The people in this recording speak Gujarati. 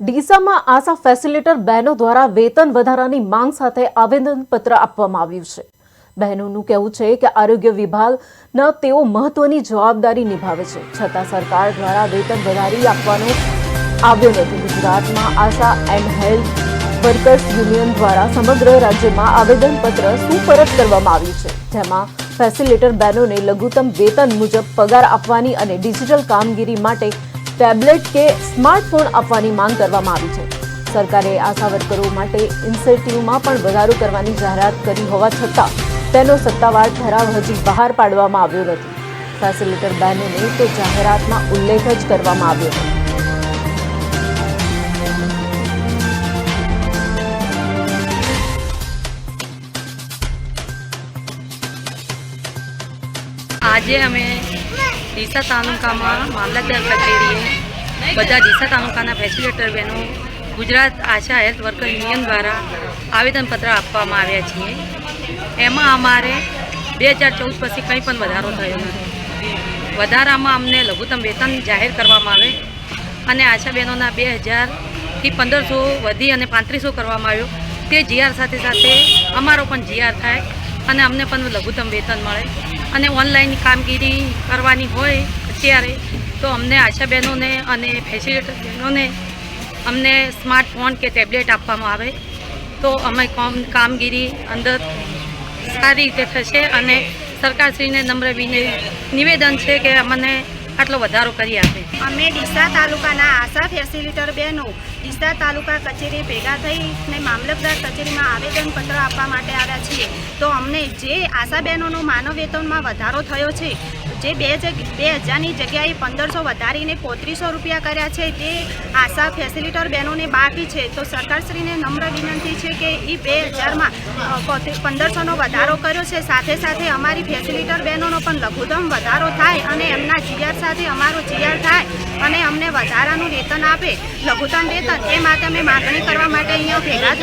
ડીસામાં આશા ફેસિલિટર બહેનો દ્વારા વેતન વધારાની માંગ સાથે આવેદનપત્ર આપવામાં આવ્યું છે. બહેનોનું કહેવું છે કે આરોગ્ય વિભાગના તેઓ મહત્વની જવાબદારી નિભાવે છે. છતાં સરકાર દ્વારા વેતન વધારી આપવાનો આવ્યો નથી. ગુજરાતમાં ASHA and health workers union દ્વારા સમગ્ર રાજ્યમાં આવેદનપત્ર સુપરત કરવામાં આવ્યું છે. જેમાં ફેસિલિટર બહેનોને લઘુત્તમ વેતન મુજબ પગાર આપવાની અને ડિજિટલ કામગીરી માટે ટેબ્લેટ કે સ્માર્ટફોન આપવાની માંગ કરવામાં આવી છે. સરકારે આશા વર્કરો માટે ઇન્સેન્ટિવમાં પણ વધારો કરવાની જાહેરાત કરી હોવા છતાં, તેનો સત્તાવાર ઠરાવ હજી બહાર પાડવામાં આવ્યો નથી. ફેસિલિટર નહીં તો જાહેરાતમાં ઉલ્લેખ જ કરવામાં આવ્યો હતો. આજે અમે ડીસા તાલુકામાં મામલતદાર કચેરીએ બધા ડીસા તાલુકાના ફેસિલિટર બહેનો Gujarat ASHA health worker union દ્વારા આવેદનપત્ર આપવામાં આવ્યા છીએ. એમાં અમારે બે હજાર ચૌદ પછી કંઈ પણ વધારો થયો નથી. વધારામાં અમને લઘુત્તમ વેતન જાહેર કરવામાં આવે અને આશા બહેનોના બે હજારથી પંદરસો વધી અને પાંત્રીસો કરવામાં આવ્યો. તે જીઆર સાથે સાથે અમારો પણ જીઆર થાય. અને અમને પણ લઘુત્તમ વેતન મળે. અને ઓનલાઈન કામગીરી કરવાની હોય અત્યારે, તો અમને આશા બહેનોને અને ફેસિલિટર બહેનોને અમને સ્માર્ટફોન કે ટેબ્લેટ આપવામાં આવે. તો અમે કામ, કામગીરી અંદર સારી રીતે થશે અને સરકારશ્રીને નમ્ર નિવેદન છે કે અમને આટલો વધારો કરી આપે. અમે ડીસા તાલુકાના આશા ફેસિલિટર બહેનો ડીસા તાલુકા કચેરી ભેગા થઈને મામલતદાર કચેરીમાં આવેદનપત્ર આપવા માટે આવ્યા છીએ. તો અમને જે આશા બહેનોનો માનવ વેતનમાં વધારો થયો છે જે બે બે હજારની જગ્યાએ પંદરસો વધારીને પોત્રીસો રૂપિયા કર્યા છે, તે આશા ફેસિલિટર બહેનોને બાકી છે. તો સરકારશ્રીને નમ્ર વિનંતી છે કે એ બે હજારમાં પંદરસોનો વધારો કર્યો છે. સાથે સાથે અમારી ફેસિલિટર બહેનોનો પણ લઘુત્તમ વધારો થાય અને એમના જીઆર સાથે અમારો જીઆર થાય અને અમને વધારાનું વેતન આપે. લઘુત્તમ વેતન એ માટે અમે માગણી કરવા માટે અહીંયા ભેગા